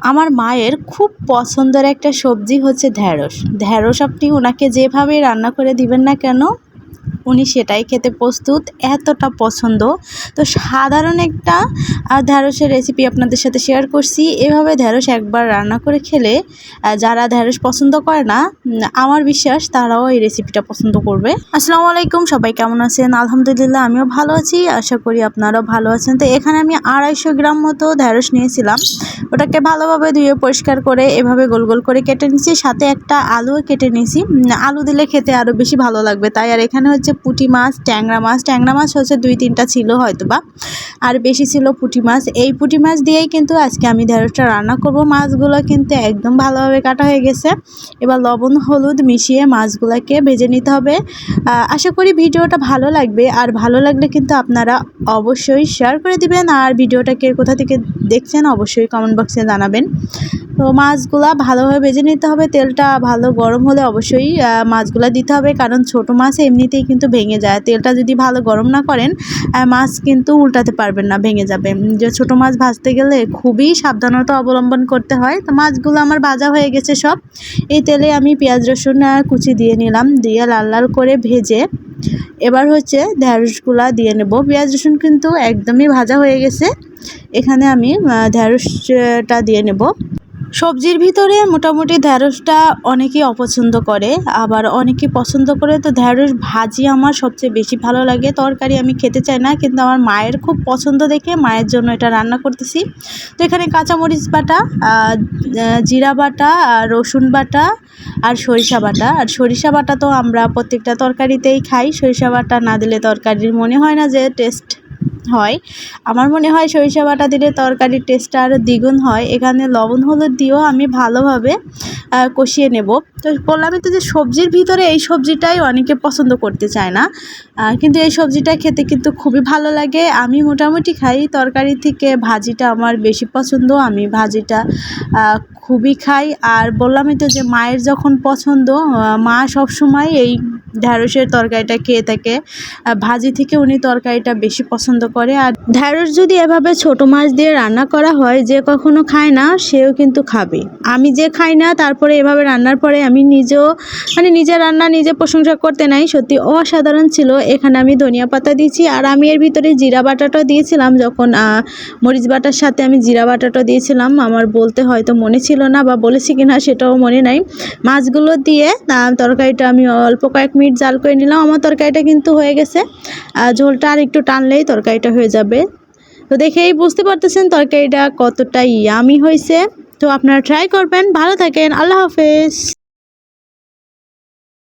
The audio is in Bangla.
আমার মায়ের খুব পছন্দের একটা সবজি হচ্ছে ঢ্যাঁড়স। ঢ্যাঁড়স আপনি ওনাকে যেভাবে রান্না করে দিবেন না কেন উনি সেটাই খেতে প্রস্তুত, এতটা পছন্দ। তো সাধারণ একটা ঢ্যাঁড়সের রেসিপি আপনাদের সাথে শেয়ার করছি। এভাবে ঢ্যাঁড়স একবার রান্না করে খেলে যারা ঢ্যাঁড়স পছন্দ করে না আমার বিশ্বাস তারাও এই রেসিপিটা পছন্দ করবে। আসসালামু আলাইকুম, সবাই কেমন আছেন? আলহামদুলিল্লাহ, আমিও ভালো আছি। আশা করি আপনারাও ভালো আছেন। তো এখানে আমি আড়াইশো গ্রাম মতো ঢ্যাঁড়স নিয়েছিলাম। ওটাকে ভালোভাবে ধুয়ে পরিষ্কার করে এভাবে গোল গোল করে কেটে নিয়েছি। সাথে একটা আলুও কেটে নিয়েছি। আলু দিলে খেতে আরও বেশি ভালো লাগবে। তাই আর এখানে হচ্ছে পুঁটি মাছ, ট্যাংরা মাছ ট্যাংরা মাছ হচ্ছে দুই তিনটা ছিল হয়তো বা আর বেশি ছিল পুঁটি মাছ। এই পুঁটি মাছ দিয়েই কিন্তু আজকে আমি ঢেঁড়সটা রান্না করব। মাছগুলো কিন্তু একদম ভালোভাবে কাটা হয়ে গেছে। এবার লবণ, হলুদ মিশিয়ে মাছগুলোকে ভেজে নিতে হবে। আশা করি ভিডিওটা ভালো লাগবে। আর ভালো লাগলে কিন্তু আপনারা অবশ্যই শেয়ার করে দিবেন। আর ভিডিওটাকে কোথা থেকে দেখছেন অবশ্যই কমেন্ট বক্সে জানাবেন। তো মাছগুলা ভালোভাবে ভেজে নিতে হবে। তেলটা ভালো গরম হলে অবশ্যই মাছগুলা দিতে হবে। কারণ ছোট মাছ এমনিতেই কিন্তু ভেঙে যায়। তেলটা যদি ভালো গরম না করেন মাছ কিন্তু উল্টাতে পারবেন না ভেঙে যাবে। যে ছোট মাছ ভাজতে গেলে খুবই সাবধানতা অবলম্বন করতে হয়। তো মাছগুলো আমার ভাজা হয়ে গেছে সব। এই তেলে আমি পেঁয়াজ রসুন কুচি দিয়ে নিলাম। দিয়ে লাল লাল করে ভেজে এবার হচ্ছে ঢ্যাঁড়সগুলা দিয়ে নেব। পেঁয়াজ রসুন কিন্তু একদমই ভাজা হয়ে গেছে। এখানে আমি আহ, ঢ্যাঁড়সটা দিয়ে নেব। সবজির ভিতরে মোটামুটি ঢ্যাঁড়সটা অনেকেই অপছন্দ করে, আবার অনেকে পছন্দ করে তো ঢ্যাঁড়স ভাজি আমার সবচেয়ে বেশি ভালো লাগে। তরকারি আমি খেতে চাই না, কিন্তু আমার মায়ের খুব পছন্দ দেখে মায়ের জন্য এটা রান্না করতেছি। তো এখানে কাঁচামরিচ বাটা জিরা বাটা আর রসুন বাটা আর সরিষা বাটা। আর সরিষা বাটা তো আমরা প্রত্যেকটা তরকারিতেই খাই, সরিষা বাটা না দিলে তরকারির মনে হয় না যে টেস্ট হয়। আমার মনে হয় সরিষা বাটা দিলে তরকারির টেস্টটা আরও দ্বিগুণ হয়। এখানে লবণ, হলুদ দিয়েও আমি ভালোভাবে কষিয়ে নেব। তো বললামই তো যে সবজির ভিতরে এই সবজিটাই অনেকে পছন্দ করতে চায় না। কিন্তু এই সবজিটা খেতে কিন্তু খুবই ভালো লাগে। আমি মোটামুটি খাই। তরকারি থেকে ভাজিটা আমার বেশি পছন্দ। আমি ভাজিটা খুবই খাই। আর বললামই তো যে মায়ের যখন পছন্দ মা সবসময় এই ঢ্যাঁড়সের তরকারিটা খেয়ে থাকে। ভাজি থেকে উনি তরকারিটা বেশি পছন্দ করে। আর ঢ্যাঁড়স যদি এভাবে ছোট মাছ দিয়ে রান্না করা হয়, যে কখনো খায় না, সেও কিন্তু খাবে। আমি যে খাই না, তারপরে এভাবে রান্নার পরে আমি নিজেও মানে নিজের রান্না নিজে প্রশংসা করতে নাই, সত্যি অসাধারণ ছিল। এখানে আমি ধনিয়া পাতা দিয়েছি, আর আমি এর ভিতরে জিরা বাটাটা দিয়েছিলাম। যখন মরিচ বাটার সাথে আমি জিরা বাটাটা দিয়েছিলাম, আমার বলতে হয়তো মনে ছিল না বা বলেছি কিনা, সেটাও মনে নাই। মাছগুলো দিয়ে তরকারিটা আমি অল্প কয়েক মিনিট জাল করে নিলাম। আমার তরকারিটা কিন্তু হয়ে গেছে। ঝোলটা আর একটু টানলেই তরকারিটা হয়ে যাবে। তো দেখেই বুঝতে পারতেছেন তরকারিটা কতটা ইয়ামি হয়েছে। তো আপনারা ট্রাই করবেন। ভালো থাকেন। আল্লাহ হাফেজ।